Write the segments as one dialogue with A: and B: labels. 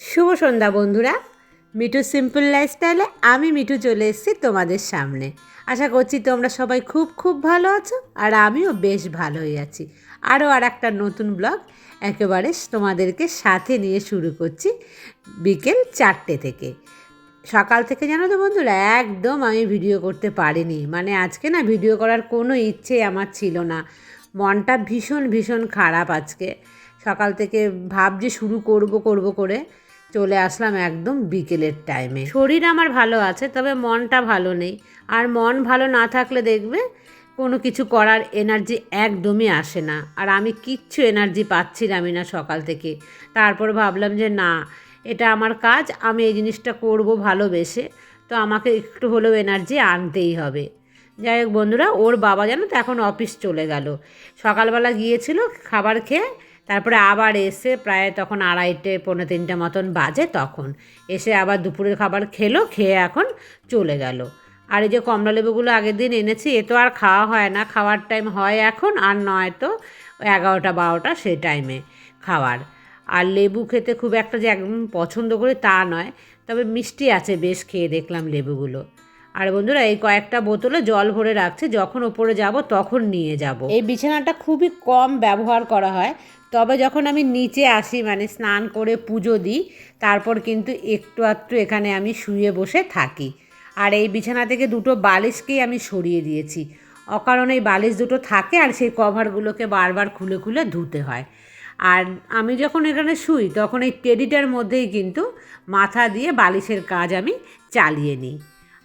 A: শুভ সন্ধ্যা বন্ধুরা। মিঠু সিম্পল লাইফস্টাইলে আমি মিঠু চলে এসেছি তোমাদের সামনে। আশা করছি তোমরা সবাই খুব খুব ভালো আছো আর আমিও বেশ ভালোই আছি। আরও আর একটা নতুন ব্লগ একেবারে তোমাদেরকে সাথে নিয়ে শুরু করছি বিকেল চারটে থেকে। সকাল থেকে জানো তো বন্ধুরা, একদম আমি ভিডিও করতে পারিনি। মানে আজকে না ভিডিও করার কোনো ইচ্ছে আমার ছিল না। মনটা ভীষণ ভীষণ খারাপ আজকে। সকাল থেকে ভাবছি শুরু করব করব করে। চলে আসলাম একদম বিকেলের টাইমে শরীর আমার ভালো আছে, তবে মনটা ভালো নেই। আর মন ভালো না থাকলে দেখবে কোনো কিছু করার এনার্জি একদমই আসে না। আর আমি কিচ্ছু এনার্জি পাচ্ছিলামই না সকাল থেকে। তারপর ভাবলাম যে না, এটা আমার কাজ, আমি এই জিনিসটা করব ভালোবেসে। তো আমাকে একটু হলেও এনার্জি আনতেই হবে। যাই হোক বন্ধুরা, ওর বাবা জানো তো এখন অফিস চলে গেল। সকালবেলা গিয়েছিল, খাবার খেয়ে তারপরে আবার এসে প্রায় তখন আড়াইটে, পৌনে তিনটে মতন বাজে তখন। এসে আবার দুপুরের খাবার খেলো, খেয়ে এখন চলে গেল। আর এই যে কমলা লেবুগুলো আগের দিন এনেছি, এ তো আর খাওয়া হয় না। খাওয়ার টাইম হয় এখন, আর নয় তো এগারোটা, বারোটা সে টাইমে খাওয়ার। আর লেবু খেতে খুব একটা যে একদম পছন্দ করি তা নয়, তবে মিষ্টি আছে, বেশ খেয়ে দেখলাম লেবুগুলো। আর বন্ধুরা, এই কয়েকটা বোতলে জল ভরে রাখছে, যখন ওপরে যাব তখন নিয়ে যাব। এই বিছানাটা খুবই কম ব্যবহার করা হয় তবে যখন আমি নিচে আসি মানে স্নান করে পুজো দিই, তারপর কিন্তু একটু আধটু এখানে আমি শুয়ে বসে থাকি। আর এই বিছানা থেকে দুটো বালিশকেই আমি সরিয়ে দিয়েছি। অকারণে এই বালিশ দুটো থাকে আর সেই কভারগুলোকে বারবার খুলে খুলে ধুতে হয়। আর আমি যখন এখানে শুই, তখন এই টেডিটার মধ্যেই কিন্তু মাথা দিয়ে বালিশের কাজ আমি চালিয়ে নিই।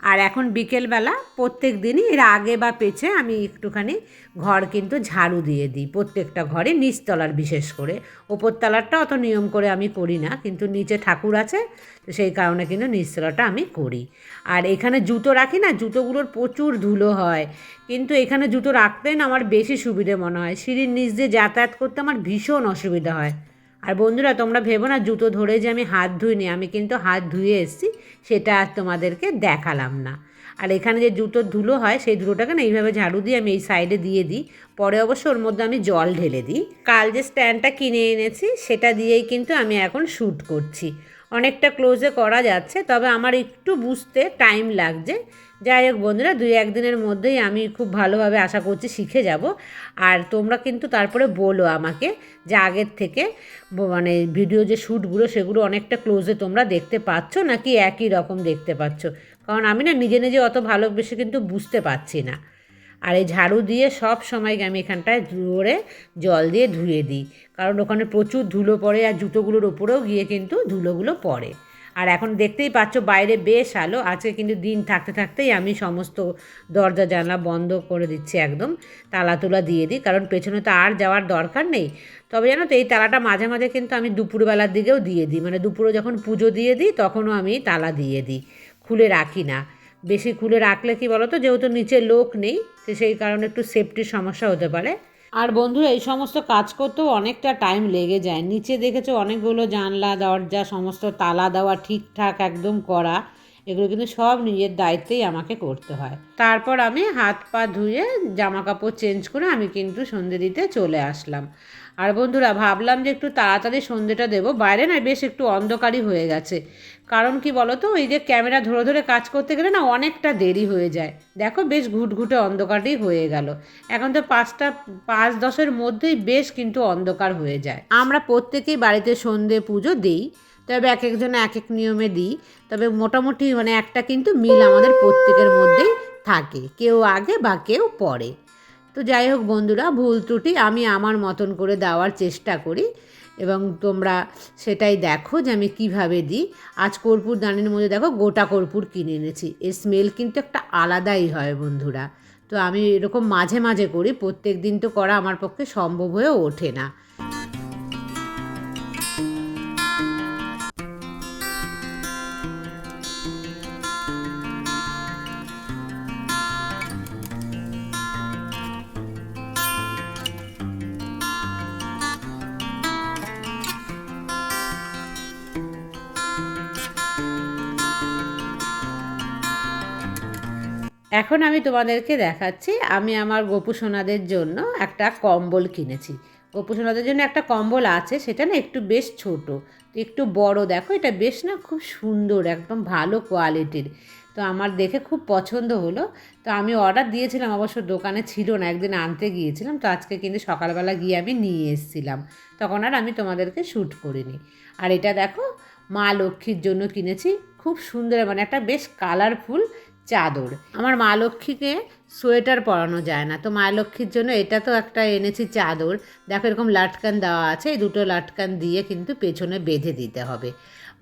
A: আর এখন বিকেলবেলা প্রত্যেক দিনই এর আগে বা পেছে আমি একটুখানি ঘর কিন্তু ঝাড়ু দিয়ে দিই, প্রত্যেকটা ঘরে নিচতলার বিশেষ করে। ওপরতলারটা অত নিয়ম করে আমি করি না, কিন্তু নিচে ঠাকুর আছে, তো সেই কারণে কিন্তু নিচতলাটা আমি করি। আর এখানে জুতো রাখি না, জুতোগুলোর প্রচুর ধুলো হয়, কিন্তু এখানে জুতো রাখতেই না আমার বেশি সুবিধে মনে হয়। সিঁড়ির নিচ দিয়ে যাতায়াত করতে আমার ভীষণ অসুবিধা হয়। আর বন্ধুরা, তোমরা ভেবো না, জুতো ধরে যে আমি হাত ধুইনি, আমি কিন্তু হাত ধুয়ে এসেছি, সেটা আর তোমাদেরকে দেখালাম না। আর এখানে যে জুতোর ধুলো হয়, সেই ধুলোটাকে না এইভাবে ঝাড়ু দিয়ে আমি এই সাইডে দিয়ে দিই, পরে অবশ্য ওর মধ্যে আমি জল ঢেলে দিই। কাল যে স্ট্যান্ডটা কিনে এনেছি, সেটা দিয়েই কিন্তু আমি এখন শ্যুট করছি। অনেকটা ক্লোজে করা যাচ্ছে, তবে আমার একটু বুঝতে টাইম লাগছে যাই হোক বন্ধুরা, দুই একদিনের মধ্যেই আমি খুব ভালোভাবে আশা করছি শিখে যাব। আর তোমরা কিন্তু তারপরে বলো আমাকে যে আগের থেকে মানে ভিডিও যে শ্যুটগুলো সেগুলো অনেকটা ক্লোজে তোমরা দেখতে পাচ্ছ নাকি একই রকম দেখতে পাচ্ছ? কারণ আমি না নিজে নিজে অত ভালোবেসে কিন্তু বুঝতে পারছি না। আর এই ঝাড়ু দিয়ে সব সময় আমি এখানটায় ধরে জল দিয়ে ধুয়ে দিই। কারণ ওখানে প্রচুর ধুলো পড়ে আর জুতোগুলোর ওপরেও গিয়ে কিন্তু ধুলোগুলো পড়ে। আর এখন দেখতেই পাচ্ছ বাইরে বেশ আলো। আজকে কিন্তু দিন থাকতে থাকতেই আমি সমস্ত দরজা, জানলা বন্ধ করে দিচ্ছি একদম। তালা তুলা দিয়ে দিই, কারণ পেছনে তো আর যাওয়ার দরকার নেই। তবে জানো তো, এই তালাটা মাঝে মাঝে কিন্তু আমি দুপুরবেলার দিকেও দিয়ে দিই। মানে দুপুরে যখন পুজো দিয়ে দিই, তখনও আমি তালা দিয়ে দিই। খুলে রাখি না। বেশি খুলে রাখলে কি বলো তো যেহেতু নিচে লোক নেই সেই কারণে একটু সেফটির সমস্যা হতে পারে। আর বন্ধুরা, এই সমস্ত কাজ করতেও অনেকটা টাইম লেগে যায়। নিচে দেখেছ অনেকগুলো জানলা, দরজা, সমস্ত তালা দেওয়া ঠিকঠাক একদম করা। এগুলো কিন্তু সব নিজের দায়িত্বেই আমাকে করতে হয়। তারপর আমি হাত পা ধুয়ে জামা কাপড় চেঞ্জ করে আমি কিন্তু সন্ধে দিতে চলে আসলাম। আর বন্ধুরা, ভাবলাম যে একটু তাড়াতাড়ি সন্ধেটা দেবো। বাইরে না বেশ একটু অন্ধকারই হয়ে গেছে। কারণ কি বলো তো এই যে ক্যামেরা ধরে ধরে কাজ করতে গেলে না অনেকটা দেরি হয়ে যায়। দেখো বেশ ঘুটঘুটে অন্ধকারই হয়ে গেল। এখন তো পাঁচটা, পাঁচ দশের মধ্যেই বেশ কিন্তু অন্ধকার হয়ে যায়। আমরা প্রত্যেকেই বাড়িতে সন্ধে পুজো দিই, তবে এক একজনে এক এক নিয়মে দিই। তবে মোটামুটি মানে একটা কিন্তু মিল আমাদের প্রত্যেকের মধ্যেই থাকে, কেউ আগে বা কেউ পরে। তো যাই হোক বন্ধুরা, ভুল ত্রুটি আমি আমার মতন করে দেওয়ার চেষ্টা করি এবং তোমরা সেটাই দেখো যে আমি কীভাবে দিই। আজ কর্পূর দানের মধ্যে দেখো গোটা কর্পূর কিনে এনেছি। এর স্মেল কিন্তু একটা আলাদাই হয় বন্ধুরা। তো আমি এরকম মাঝে মাঝে করি প্রত্যেক দিন তো করা আমার পক্ষে সম্ভব হয়ে ওঠে না। এখন আমি তোমাদেরকে দেখাচ্ছি, আমি আমার গোপু সোনাদের জন্য একটা কম্বল কিনেছি। গোপুসোনাদের জন্য একটা কম্বল আছে, সেটা না একটু বেশ ছোট, একটু বড়, দেখো এটা বেশ না খুব সুন্দর, একদম ভালো কোয়ালিটির। তো আমার দেখে খুব পছন্দ হলো। তো আমি অর্ডার দিয়েছিলাম, অবশ্য দোকানে ছিল না, একদিন আনতে গিয়েছিলাম, তো আজকে কিন্তু সকালবেলা গিয়ে আমি নিয়ে এসেছিলাম। তখন আর আমি তোমাদেরকে শ্যুট করিনি। আর এটা দেখো, মা লক্ষ্মীর জন্য কিনেছি, খুব সুন্দর মানে একটা বেশ কালারফুল চাদর। আমার মা লক্ষ্মীকে সোয়েটার পরানো যায় না। তো মা লক্ষ্মীর জন্য এটা তো একটা এনেছি চাদর। দেখো এরকম লাটকান দেওয়া আছে, এই দুটো লাটকান দিয়ে কিন্তু পেছনে বেঁধে দিতে হবে।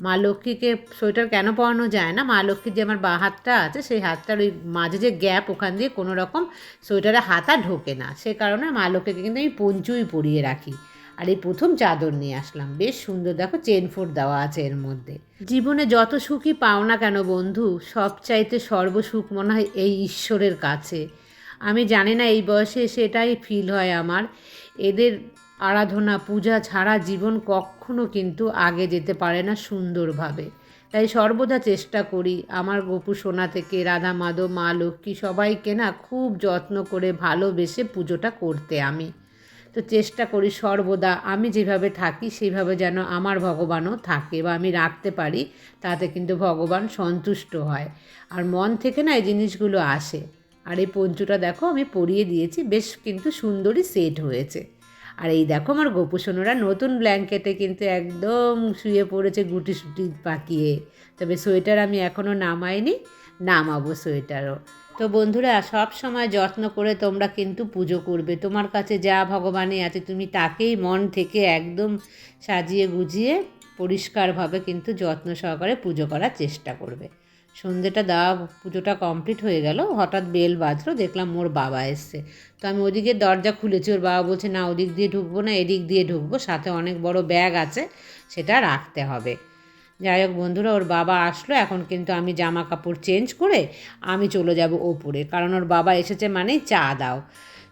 A: মা লক্ষ্মীকে সোয়েটার কেন পরানো যায় না? মা লক্ষ্মীর যে আমার বা হাতটা আছে, সেই হাতটার ওই মাঝে যে গ্যাপ, ওখান দিয়ে কোনো রকম সোয়েটারে হাতা ঢোকে না। সে কারণে মা লক্ষ্মীকে কিন্তু আমি পঞ্চুই পরিয়ে রাখি। আর এই প্রথম চাদর নিয়ে আসলাম। বেশ সুন্দর। দেখো চেন ফোর দেওয়া আছে এর মধ্যে। জীবনে যত সুখই পাও না কেন বন্ধু সব চাইতে সর্বসুখ মনে হয় এই ঈশ্বরের কাছে। আমি জানি না এই বয়সে সেটাই ফিল হয় আমার। এদের আরাধনা, পূজা ছাড়া জীবন কখনো কিন্তু আগে যেতে পারে না সুন্দরভাবে। তাই সর্বদা চেষ্টা করি আমার গোপু সোনা থেকে, রাধা মাধব, মা লক্ষ্মী সবাইকে না খুব যত্ন করে ভালোবেসে পুজোটা করতে আমি। তো চেষ্টা করি সর্বদা আমি যেভাবে থাকি সেইভাবে যেন আমার ভগবানও থাকে বা আমি রাখতে পারি, তাতে কিন্তু ভগবান সন্তুষ্ট হয়। আর মন থেকে না এই জিনিসগুলো আসে। আর এই পঞ্চুটা দেখো আমি পরিয়ে দিয়েছি, বেশ কিন্তু সুন্দরই সেট হয়েছে। আর এই দেখো আমার গোপুসোনারা নতুন ব্ল্যাঙ্কেটে কিন্তু একদম শুয়ে পড়েছে গুটি সুটি পাকিয়ে। তবে সোয়েটার আমি এখনও নামাইনি, নামাবো সোয়েটারও। তো বন্ধুরা, সব সময় যত্ন করে তোমরা কিন্তু পুজো করবে। তোমার কাছে যা ভগবানে আছে, তুমি তাকেই মন থেকে একদম সাজিয়ে গুজিয়ে পরিষ্কারভাবে কিন্তু যত্ন সহকারে পুজো করার চেষ্টা করবে। সন্ধেটা দেওয়া, পুজোটা কমপ্লিট হয়ে গেল। হঠাৎ বেল বাজলো, দেখলাম মোর বাবা এসছে। তো আমি ওদিকে দরজা খুলেছি, ওর বাবা বলছে, না, ওদিক দিয়ে ঢুকবো না, এদিক দিয়ে ঢুকবো, সাথে অনেক বড় ব্যাগ আছে, সেটা রাখতে হবে। যাই হোক বন্ধুরা, ওর বাবা আসলো, এখন কিন্তু আমি জামা কাপড় চেঞ্জ করে আমি চলে যাব ওপরে, কারণ ওর বাবা এসেছে মানে চা দাও।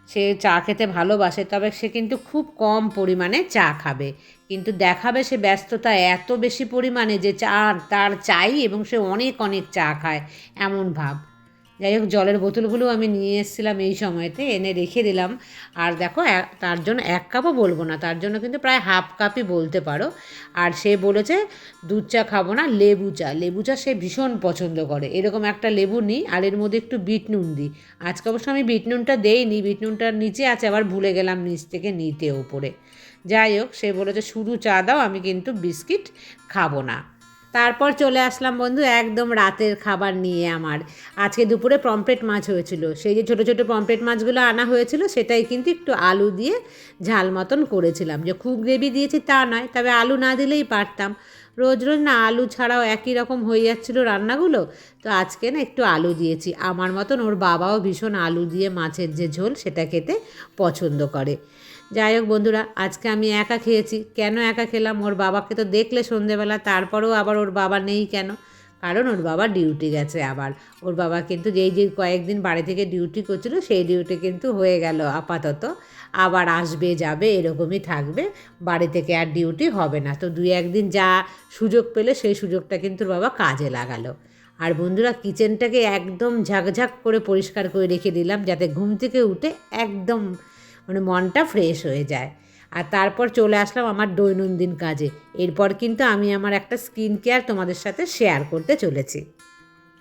A: সে চা খেতে ভালোবাসে, তবে সে কিন্তু খুব কম পরিমাণে চা খাবে। কিন্তু দেখাবে সে ব্যস্ততা এত বেশি পরিমাণে যে চা, তার চাই এবং সে অনেক অনেক চা খায়, এমন ভাব। যাই হোক, জলের বোতলগুলো আমি নিয়ে এসেছিলাম এই সময়তে, এনে রেখে দিলাম। আর দেখো তার জন্য এক কাপও বলব না, তার জন্য কিন্তু প্রায় হাফ কাপই বলতে পারো। আর সে বলেছে, দুধ চা খাব না, লেবু চা। লেবু চা সে ভীষণ পছন্দ করে। এরকম একটা লেবু নিই, আর এর মধ্যে একটু বিট নুন দিই। আজকে অবশ্য আমি বিট নুনটা দেইনি, বিট নুনটার নিচে আছে, আবার ভুলে গেলাম নিচ থেকে নিতে ওপরে। যাই হোক, সে বলেছে, শুধু চা দাও, আমি কিন্তু বিস্কিট খাব না। তারপর চলে আসলাম বন্ধু একদম রাতের খাবার নিয়ে আমার। আজকে দুপুরে পমপ্লেট মাছ হয়েছিল। সেই যে ছোটো ছোটো পমপ্লেট মাছগুলো আনা হয়েছিল, সেটাই কিন্তু একটু আলু দিয়ে ঝাল মতন করেছিলাম। যে খুব গ্রেভি দিয়েছি তা নয়, তবে আলু না দিলেই পারতাম। রোজ রোজ না আলু ছাড়াও একই রকম হয়ে যাচ্ছিল রান্নাগুলো, তো আজকে না একটু আলু দিয়েছি। আমার মতন ওর বাবাও ভীষণ আলু দিয়ে মাছের যে ঝোল সেটা খেতে পছন্দ করে। যাই হোক বন্ধুরা, আজকে আমি একা খেয়েছি। কেন একা খেলাম? ওর বাবাকে তো দেখলে সন্ধেবেলা, তারপরেও আবার ওর বাবা নেই কেন? কারণ ওর বাবা ডিউটি গেছে আবার। ওর বাবা কিন্তু যেই যে কয়েকদিন বাড়ি থেকে ডিউটি করছিল, সেই ডিউটি কিন্তু হয়ে গেল আপাতত। আবার আসবে, যাবে, এরকমই থাকবে। বাড়ি থেকে আর ডিউটি হবে না। তো দুই একদিন যা সুযোগ পেলে, সেই সুযোগটা কিন্তু বাবা কাজে লাগালো। আর বন্ধুরা, কিচেনটাকে একদম ঝাকঝাক করে পরিষ্কার করে রেখে দিলাম, যাতে ঘুম থেকে উঠে একদম মানে মনটা ফ্রেশ হয়ে যায়। আর তারপর চলে আসলাম আমার দৈনন্দিন কাজে। এরপর কিন্তু আমি আমার একটা স্কিন কেয়ার তোমাদের সাথে শেয়ার করতে চলেছি।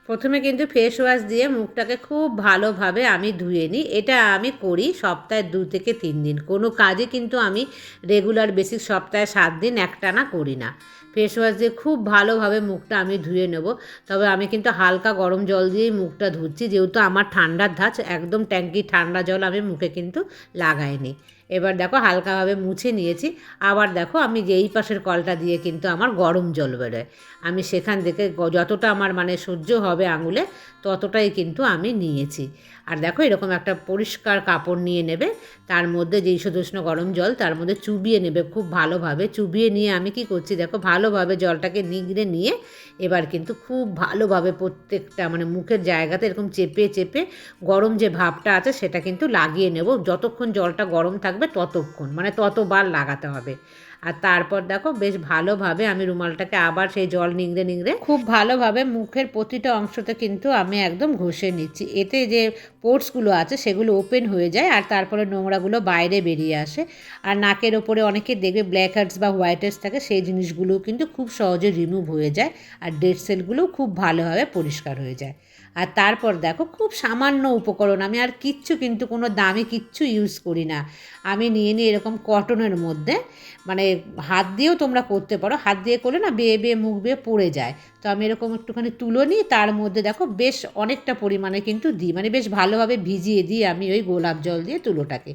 A: প্রথমে কিন্তু ফেস ওয়াশ দিয়ে মুখটাকে খুব ভালোভাবে আমি ধুয়ে নিই। এটা আমি করি সপ্তাহে দু থেকে তিন দিন। কোনো কাজে কিন্তু আমি রেগুলার বেসিক সপ্তাহে সাত দিন একটানা করি না। ফেস ওয়াশ দিয়ে খুব ভালোভাবে মুখটা আমি ধুয়ে নেব। তবে আমি কিন্তু হালকা গরম জল দিয়েই মুখটা ধুচ্ছি। যেহেতু আমার ঠান্ডার ধাঁচ, একদম ট্যাঙ্কি ঠান্ডা জল আমি মুখে কিন্তু লাগাইনি। এবার দেখো হালকাভাবে মুছে নিয়েছি। আবার দেখো আমি যেই পাশের কলটা দিয়ে কিন্তু আমার গরম জল বেরোয়। আমি সেখান থেকে যতটা আমার মানে সহ্য হবে আঙুলে, ততটাই কিন্তু আমি নিয়েছি। আর দেখো এরকম একটা পরিষ্কার কাপড় নিয়ে নেবে, তার মধ্যে যেই সদুষ্ণ গরম জল, তার মধ্যে চুবিয়ে নেবে খুব ভালোভাবে। চুবিয়ে নিয়ে আমি কি করছি দেখো, ভালোভাবে জলটাকে নিগড়ে নিয়ে এবার কিন্তু খুব ভালোভাবে প্রত্যেকটা মানে মুখের জায়গাতে এরকম চেপে চেপে গরম যে ভাবটা আছে সেটা কিন্তু লাগিয়ে নেব। যতক্ষণ জলটা গরম থাকবে ততক্ষণ মানে ততবার লাগাতে হবে। আর তারপর দেখো বেশ ভালোভাবে আমি রুমালটাকে আবার সেই জল নিংড়ে নিংড়ে খুব ভালোভাবে মুখের প্রতিটা অংশতে কিন্তু আমি একদম ঘষে নিচ্ছি। এতে যে পোর্টসগুলো আছে সেগুলো ওপেন হয়ে যায় আর তারপরে নোংরাগুলো বাইরে বেরিয়ে আসে। আর নাকের ওপরে অনেকে দেখবে ব্ল্যাক হেডস বা হোয়াইট থাকে সেই জিনিসগুলোও কিন্তু খুব সহজে রিমুভ হয়ে যায় আর ডেড সেলগুলোও খুব ভালোভাবে পরিষ্কার হয়ে যায়। আর তারপর দেখো খুব সামান্য উপকরণ, আমি আর কিচ্ছু কিন্তু কোনো দামি কিচ্ছু ইউজ করি না। আমি নিয়ে নিই এরকম কটনের মধ্যে মানে হাত দিয়েও তোমরা করতে পারো, হাত দিয়ে করলে না বেয়ে বেয়ে মুখ বেয়ে পড়ে যায়। তো আমি এরকম একটুখানি তুলো নিই, তার মধ্যে দেখো বেশ অনেকটা পরিমাণে কিন্তু দিই মানে বেশ ভালোভাবে ভিজিয়ে দিই আমি ওই গোলাপ জল দিয়ে তুলোটাকে।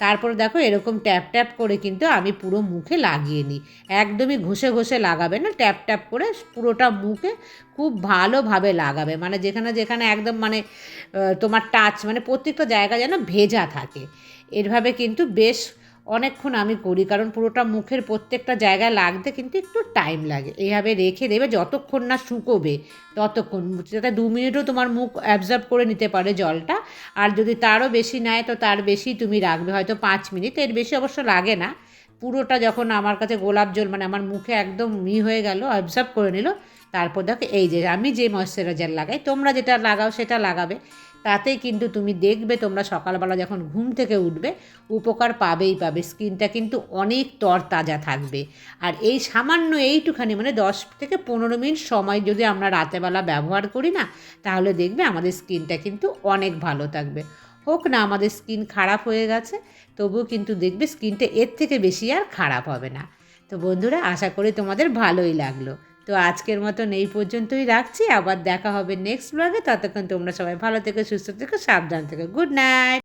A: তারপর দেখো এরকম ট্যাপ ট্যাপ করে কিন্তু আমি পুরো মুখে লাগিয়ে নিই। একদমই ঘষে ঘষে লাগাবে না, ট্যাপ ট্যাপ করে পুরোটা মুখে খুব ভালোভাবে লাগাবে মানে যেখানে যেখানে একদম মানে তোমার টাচ মানে প্রত্যেকটা জায়গা যেন ভেজা থাকে। এভাবে কিন্তু বেশ অনেকক্ষণ আমি করি, কারণ পুরোটা মুখের প্রত্যেকটা জায়গায় লাগতে কিন্তু একটু টাইম লাগে। এইভাবে রেখে দেবে, যতক্ষণ না শুকোবে ততক্ষণ। যাতে দু মিনিটও তোমার মুখ অ্যাবজর্ব করে নিতে পারে জলটা। আর যদি তারও বেশি নেয়, তো তার বেশি তুমি রাখবে। হয়তো পাঁচ মিনিট, এর বেশি অবশ্য লাগে না। পুরোটা যখন আমার কাছে গোলাপ জল মানে আমার মুখে একদম ই হয়ে গেল অবজার্ভ করে নিল, তারপর দেখো এই যে আমি যে ময়শ্চারাইজার লাগাই, তোমরা যেটা লাগাও সেটা লাগাবে। তাতেই কিন্তু তুমি দেখবে তোমরা সকালবেলা যখন ঘুম থেকে উঠবে, উপকার পাবেই পাবে, স্কিনটা কিন্তু অনেক তরতাজা থাকবে। আর এই সামান্য এইটুখানি মানে দশ থেকে পনেরো মিনিট সময় যদি আমরা রাতেবেলা ব্যবহার করি না, তাহলে দেখবে আমাদের স্কিনটা কিন্তু অনেক ভালো থাকবে। হোক না, আমাদের স্কিন খারাপ হয়ে গেছে, তবুও কিন্তু দেখবে স্কিনটা এর থেকে বেশি আর খারাপ হবে না। তো বন্ধুরা, আশা করি তোমাদের ভালোই লাগল। তো আজকের মতন এই পর্যন্তই রাখছি। আবার দেখা হবে নেক্সট ব্লগে ততক্ষণ তোমরা সবাই ভালো থেকো, সুস্থ থেকো, সাবধান থেকো। Good night